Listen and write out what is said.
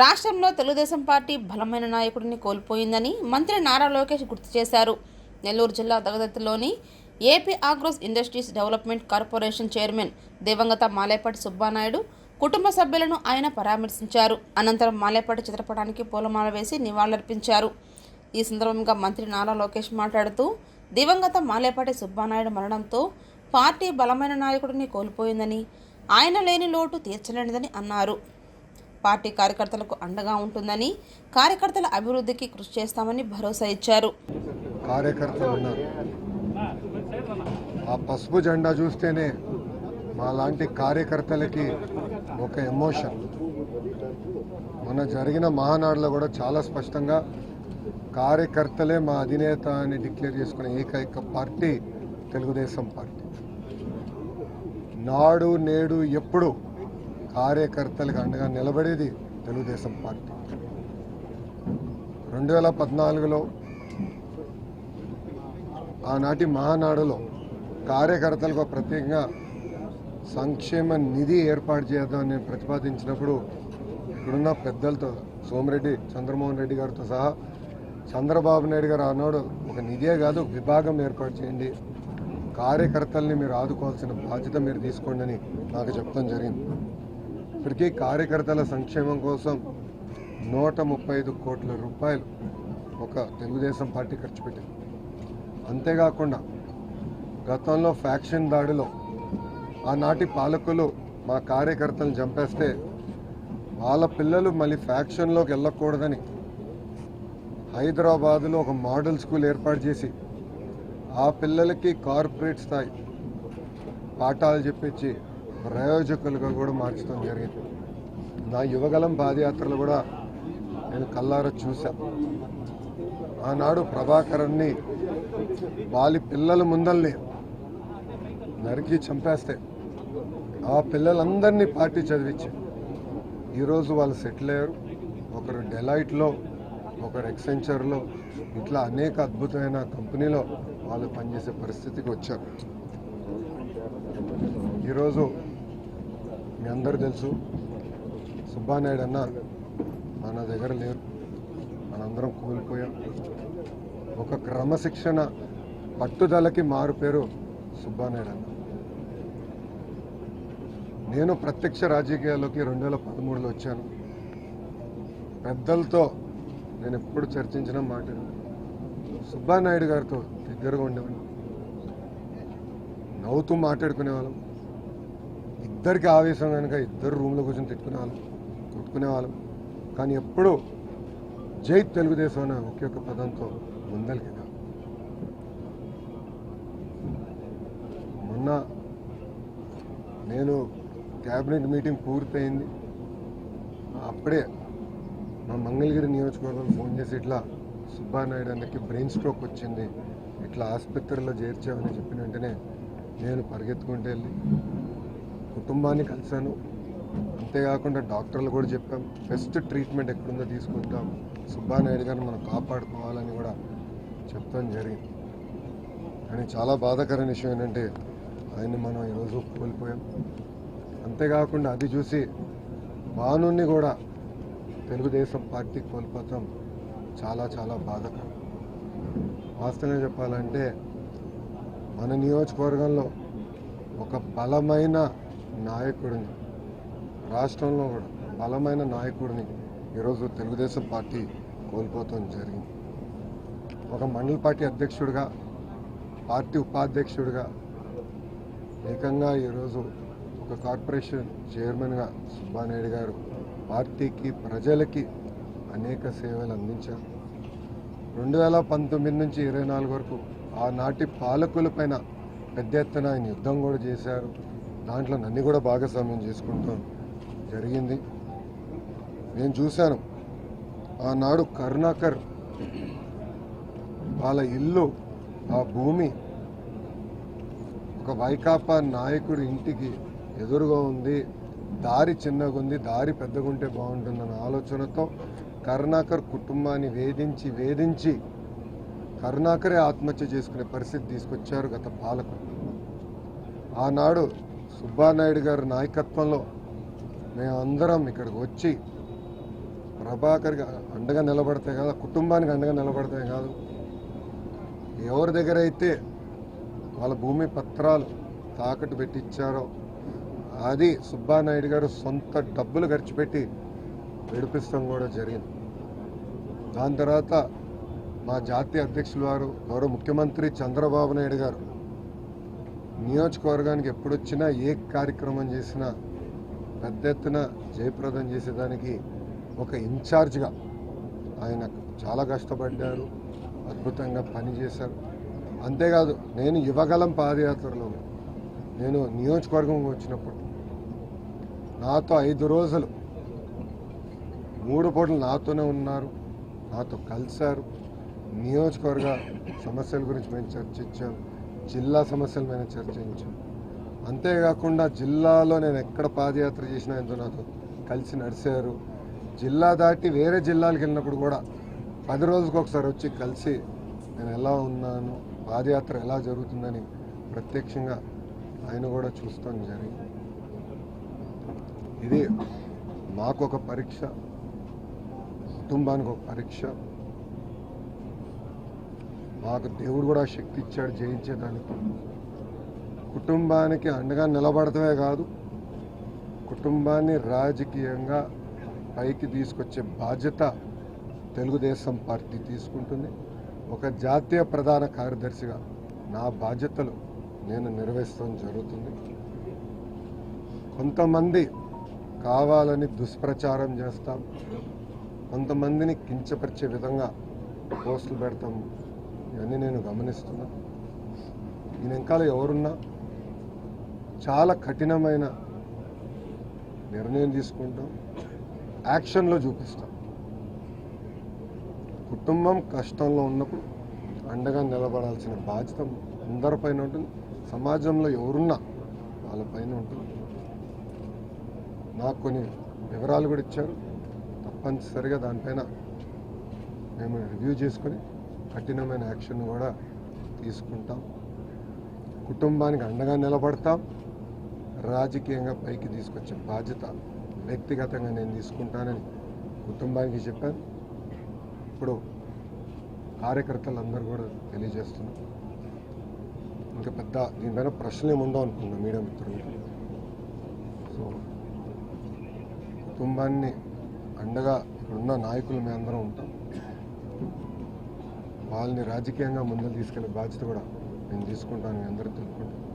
రాష్ట్రంలో తెలుగుదేశం పార్టీ బలమైన నాయకుడిని కోల్పోయిందని మంత్రి నారా లోకేష్ గుర్తు చేశారు. నెల్లూరు జిల్లా దగదత్తిలోని AP Agros industries development corporation chairman దివంగత మాలేపాటి సుబ్బానాయుడు కుటుంబ సభ్యులను ఆయన పరామర్శించారు. అనంతరం మాలేపాటి చిత్రపటానికి పూలమాల వేసి నివాళులర్పించారు. ఈ సందర్భంగా మంత్రి నారా లోకేష్ మాట్లాడుతూ దివంగత మాలేపాటి సుబ్బానాయుడు మరణంతో పార్టీ బలమైన నాయకుడిని కోల్పోయిందని ఆయన లేని లోటు తీర్చలేనిదని అన్నారు. పార్టీ కార్యకర్తలకు అండగా ఉంటుందని కార్యకర్తల అభివృద్ధికి కృషి చేస్తామని భరోసా ఇచ్చారు. కార్యకర్తలు ఉన్నారు. ఆ పసుపు జెండా చూస్తేనే మా లాంటి కార్యకర్తలకి ఒక ఎమోషన్. మొన్న జరిగిన మహానాడులో కూడా చాలా స్పష్టంగా కార్యకర్తలే మా అధినేత అని డిక్లేర్ చేసుకునే ఏకైక పార్టీ తెలుగుదేశం పార్టీ. నాడు నేడు ఎప్పుడు కార్యకర్తలకు అండగా నిలబడేది తెలుగుదేశం పార్టీ. రెండు వేల పద్నాలుగులో ఆనాటి మహానాడులో కార్యకర్తలకు ప్రత్యేకంగా సంక్షేమ నిధి ఏర్పాటు చేద్దామని నేను ప్రతిపాదించినప్పుడు ఇక్కడున్న పెద్దలతో సోమిరెడ్డి చంద్రమోహన్ రెడ్డి గారితో సహా చంద్రబాబు నాయుడు గారు ఆనాడు ఒక నిధే కాదు విభాగం ఏర్పాటు చేయండి. కార్యకర్తల్ని మీరు ఆదుకోవాల్సిన బాధ్యత మీరు తీసుకోండి అని నాకు చెప్తాం జరిగింది. ఇప్పటికీ కార్యకర్తల సంక్షేమం కోసం నూట ముప్పై ఐదు కోట్ల రూపాయలు ఒక తెలుగుదేశం పార్టీ ఖర్చు పెట్టింది. అంతేకాకుండా గతంలో ఫ్యాక్షన్ దాడిలో ఆనాటి పాలకులు మా కార్యకర్తలను చంపేస్తే వాళ్ళ పిల్లలు మళ్ళీ ఫ్యాక్షన్లోకి వెళ్ళకూడదని హైదరాబాదులో ఒక మోడల్ స్కూల్ ఏర్పాటు చేసి ఆ పిల్లలకి కార్పొరేట్ స్థాయి పాఠాలు చెప్పించి ప్రయోజకులుగా కూడా మార్చడం జరిగింది. నా యువగలం పాదయాత్రలు కూడా నేను కల్లారా చూశాను ఆనాడు ప్రభాకరన్ని వాలి పిల్లల ముందల్ని నరికి చంపేస్తే ఆ పిల్లలందరినీ పార్టీ చదివించి. ఈరోజు వాళ్ళు సెటిల్ అయ్యారు. ఒకరు డెలైట్లో ఒకరు ఎక్సెంచర్లో ఇట్లా అనేక అద్భుతమైన కంపెనీలో వాళ్ళు పనిచేసే పరిస్థితికి వచ్చారు. ఈరోజు మీ అందరూ తెలుసు. సుబ్బానాయుడు అన్న మన దగ్గర లేరు. మనందరం కోల్పోయాం. ఒక క్రమశిక్షణ పట్టుదలకి మారు పేరు సుబ్బానాయుడు అన్న. నేను ప్రత్యక్ష రాజకీయాల్లోకి రెండు వేల పదమూడులో వచ్చాను. పెద్దలతో నేను ఎప్పుడు చర్చించిన మాట సుబ్బానాయుడు గారితో దగ్గరగా ఉండేవాళ్ళం నవ్వుతూ మాట్లాడుకునేవాళ్ళం. ఇద్దరికి ఆవేశం కనుక ఇద్దరు రూమ్లో కూర్చొని తిట్టుకునేవాళ్ళం కొట్టుకునేవాళ్ళం. కానీ ఎప్పుడూ జై తెలుగుదేశం అనే ఒకే ఒక్క పదంతో ముందలికి మొన్న నేను క్యాబినెట్ మీటింగ్ పూర్తయింది. అప్పుడే మా మంగళగిరి నియోజకవర్గం ఫోన్ చేసి ఇట్లా సుబ్బానాయుడు అన్నకి బ్రెయిన్ స్ట్రోక్ వచ్చింది ఇట్లా ఆసుపత్రిలో చేర్చామని చెప్పిన వెంటనే నేను పరిగెత్తుకుంటూ వెళ్ళి కుటుంబాన్ని కలిశాను. అంతేకాకుండా డాక్టర్లు కూడా చెప్పాం బెస్ట్ ట్రీట్మెంట్ ఎక్కడుందో తీసుకొద్దాం. సుబ్బానాయుడు గారిని మనం కాపాడుకోవాలని కూడా చెప్తాం జరిగింది. కానీ చాలా బాధాకరమైన విషయం ఏంటంటే ఆయన్ని మనం ఈరోజు కోల్పోయాం. అంతేకాకుండా అది చూసి భానుని కూడా తెలుగుదేశం పార్టీ కోల్పోతాం చాలా చాలా బాధాకరం. వాస్తవంగా చెప్పాలంటే మన నియోజకవర్గంలో ఒక బలమైన నాయకుడిని రాష్ట్రంలో కూడా బలమైన నాయకుడిని ఈరోజు తెలుగుదేశం పార్టీ కోల్పోతాం జరిగింది. ఒక మండల పార్టీ అధ్యక్షుడిగా పార్టీ ఉపాధ్యక్షుడిగా ఏకంగా ఈరోజు ఒక కార్పొరేషన్ చైర్మన్గా సుబ్బానాయుడు గారు పార్టీకి ప్రజలకి అనేక సేవలు అందించారు. రెండు వేల పంతొమ్మిది నుంచి ఇరవై నాలుగు వరకు ఆనాటి పాలకులపైన పెద్ద ఎత్తున ఆయన యుద్ధం కూడా చేశారు. దాంట్లో నన్ను కూడా భాగస్వామ్యం చేసుకుంటాం జరిగింది. నేను చూశాను. ఆనాడు కరుణాకర్ వాళ్ళ ఇల్లు ఆ భూమి ఒక వైకాపా నాయకుడి ఇంటికి ఎదురుగా ఉంది. దారి చిన్నగా ఉంది. దారి పెద్దగుంటే బాగుంటుందన్న ఆలోచనతో కరుణాకర్ కుటుంబాన్ని వేధించి వేధించి కరుణాకరే ఆత్మహత్య చేసుకునే పరిస్థితి తీసుకొచ్చారు గత పాలకులు ఆనాడు సుబ్బానాయుడు గారి నాయకత్వంలో మేమందరం ఇక్కడికి వచ్చి ప్రభాకర్కి అండగా నిలబడతాయి కాదు కుటుంబానికి అండగా నిలబడతాయి కాదు ఎవరి దగ్గర అయితే వాళ్ళ భూమి పత్రాలు తాకట్టు పెట్టి ఇచ్చారో అది సుబ్బానాయుడు గారు సొంత డబ్బులు ఖర్చు పెట్టి విడిపిస్తాం కూడా జరిగింది. దాని తర్వాత మా జాతీయ అధ్యక్షులు వారు గౌరవ ముఖ్యమంత్రి చంద్రబాబు నాయుడు గారు నియోజకవర్గానికి ఎప్పుడొచ్చినా ఏ కార్యక్రమం చేసినా పెద్ద ఎత్తున జయప్రదం చేసేదానికి ఒక ఇన్ఛార్జ్గా ఆయన చాలా కష్టపడ్డారు అద్భుతంగా పనిచేశారు అంతేకాదు నేను యువగలం పాదయాత్రలో నేను నియోజకవర్గం వచ్చినప్పుడు నాతో ఐదు రోజులు మూడు పూటలు నాతోనే ఉన్నారు నాతో కలిశారు. నియోజకవర్గ సమస్యల గురించి మేము చర్చించాము జిల్లా సమస్యల మీద చర్చించాం అంతేకాకుండా జిల్లాలో నేను ఎక్కడ పాదయాత్ర చేసినా ఎంతో నాతో కలిసి నడిచారు. జిల్లా దాటి వేరే జిల్లాలకు వెళ్ళినప్పుడు కూడా పది రోజులకు ఒకసారి వచ్చి కలిసి నేను ఎలా ఉన్నాను పాదయాత్ర ఎలా జరుగుతుందని ప్రత్యక్షంగా ఆయన కూడా చూస్తాం జరిగింది. ఇది మాకు ఒక పరీక్ష కుటుంబానికి ఒక పరీక్ష. మాకు దేవుడు కూడా శక్తి ఇచ్చాడు జయించేదానికి. కుటుంబానికి అండగా నిలబడటమే కాదు కుటుంబాన్ని రాజకీయంగా పైకి తీసుకొచ్చే బాధ్యత తెలుగుదేశం పార్టీ తీసుకుంటుంది. ఒక జాతీయ ప్రధాన కార్యదర్శిగా నా బాధ్యతలు నేను నిర్వహిస్తాం జరుగుతుంది. కొంతమంది కావాలని దుష్ప్రచారం చేస్తాం కొంతమందిని కించపరిచే విధంగా పోస్టులు పెడతాం. ఇవన్నీ నేను గమనిస్తున్నా. ఈయన వెనకాల ఎవరున్నా చాలా కఠినమైన నిర్ణయం తీసుకుంటాం యాక్షన్లో చూపిస్తాం. కుటుంబం కష్టంలో ఉన్నప్పుడు అండగా నిలబడాల్సిన బాధ్యత అందరిపైన ఉంటుంది. సమాజంలో ఎవరున్నా వాళ్ళపైన ఉంటుంది. నాకు కొన్ని వివరాలు కూడా ఇచ్చారు. తప్పనిసరిగా దానిపైన మేము రివ్యూ చేసుకొని కఠినమైన యాక్షన్ కూడా తీసుకుంటాం. కుటుంబానికి అండగా నిలబడతాం. రాజకీయంగా పైకి తీసుకొచ్చే బాధ్యత వ్యక్తిగతంగా నేను తీసుకుంటానని కుటుంబానికి చెప్పాను. ఇప్పుడు కార్యకర్తలందరూ కూడా తెలియజేస్తున్నాం. ఇంకా పెద్ద దీనిపైన ప్రశ్నలు ఏమి అనుకున్నాను మీడియా మిత్రులు. సో కుటుంబాన్ని అండగా ఇక్కడున్న నాయకులు మేము అందరం ఉంటాం. వాళ్ళని రాజకీయంగా ముందుకు తీసుకెళ్ళే బాధ్యత కూడా నేను తీసుకుంటాను అందరూ తెలుపుకుంటాను